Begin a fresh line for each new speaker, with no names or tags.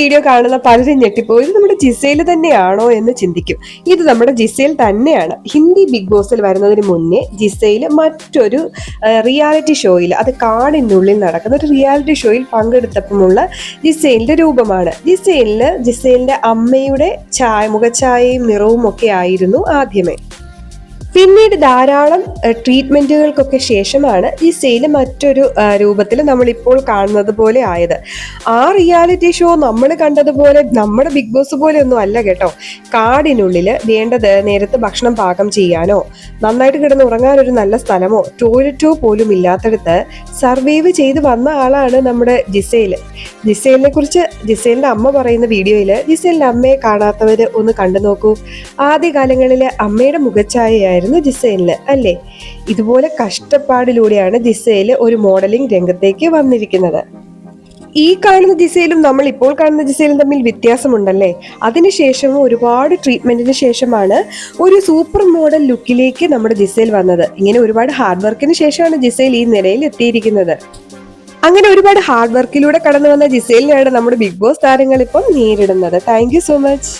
Video കാണുന്ന പലരും ഞെട്ടിപ്പോയി ഇത് നമ്മുടെ ജിസയിൽ തന്നെയാണോ എന്ന് ചിന്തിക്കും. ഇത് നമ്മുടെ ജിസയിൽ തന്നെയാണ്. ഹിന്ദി ബിഗ് ബോസിൽ വരുന്നതിന് മുന്നേ ജിസയിൽ മറ്റൊരു റിയാലിറ്റി ഷോയിൽ അത് കാടിനുള്ളിൽ നടക്കുന്ന ഒരു റിയാലിറ്റി ഷോയിൽ പങ്കെടുത്തപ്പോഴുള്ള ജിസയിലിന്റെ രൂപമാണ്. ജിസയിലിന് ജിസയിലിന്റെ അമ്മയുടെ ചായ മുഖഛായയും നിറവും ഒക്കെ ആയിരുന്നു ആദ്യമേ. പിന്നീട് ധാരാളം ട്രീറ്റ്മെന്റുകൾക്കൊക്കെ ശേഷമാണ് ഈ സെയിൽ മറ്റൊരു രൂപത്തിൽ നമ്മളിപ്പോൾ കാണുന്നത് പോലെ ആയത്. ആ റിയാലിറ്റി ഷോ നമ്മൾ കണ്ടതുപോലെ നമ്മുടെ ബിഗ് ബോസ് പോലെ ഒന്നും അല്ല കേട്ടോ. കാടിനുള്ളിൽ വേണ്ടത് നേരത്തെ ഭക്ഷണം പാകം ചെയ്യാനോ നന്നായിട്ട് കിടന്ന് ഉറങ്ങാനൊരു നല്ല സ്ഥലമോ ടോയ്ലറ്റോ പോലും ഇല്ലാത്തടത്ത് സർവൈവ് ചെയ്ത് വന്ന ആളാണ് നമ്മുടെ ജിസേൽ ജിസേലിനെ കുറിച്ച് ജിസേലിന്റെ അമ്മ പറയുന്ന വീഡിയോയിൽ ജിസേലിന്റെ അമ്മയെ കാണാത്തവർ ഒന്ന് കണ്ടു നോക്കൂ. ആദ്യകാലങ്ങളിൽ അമ്മയുടെ മുഖഛായയായിരുന്നു ജിസേലിന് അല്ലേ? ഇതുപോലെ കഷ്ടപ്പാടിലൂടെയാണ് ജിസേൽ ഒരു മോഡലിംഗ് രംഗത്തേക്ക് വന്നിരിക്കുന്നത്. ഈ കാണുന്ന ജിസയിലും നമ്മൾ ഇപ്പോൾ കാണുന്ന ജിസയിലും തമ്മിൽ വ്യത്യാസമുണ്ടല്ലേ? അതിനുശേഷം ഒരുപാട് ട്രീറ്റ്മെന്റിന് ശേഷമാണ് ഒരു സൂപ്പർ മോഡൽ ലുക്കിലേക്ക് നമ്മുടെ ജിസയിൽ വന്നത്. ഇങ്ങനെ ഒരുപാട് ഹാർഡ് വർക്കിന് ശേഷമാണ് ജിസയിൽ ഈ നിലയിൽ എത്തിയിരിക്കുന്നത്. അങ്ങനെ ഒരുപാട് ഹാർഡ് വർക്കിലൂടെ കടന്നു വന്ന ജിസയിലിനാണ് നമ്മുടെ ബിഗ് ബോസ് താരങ്ങൾ ഇപ്പം നേരിടുന്നത് താങ്ക് സോ മച്ച്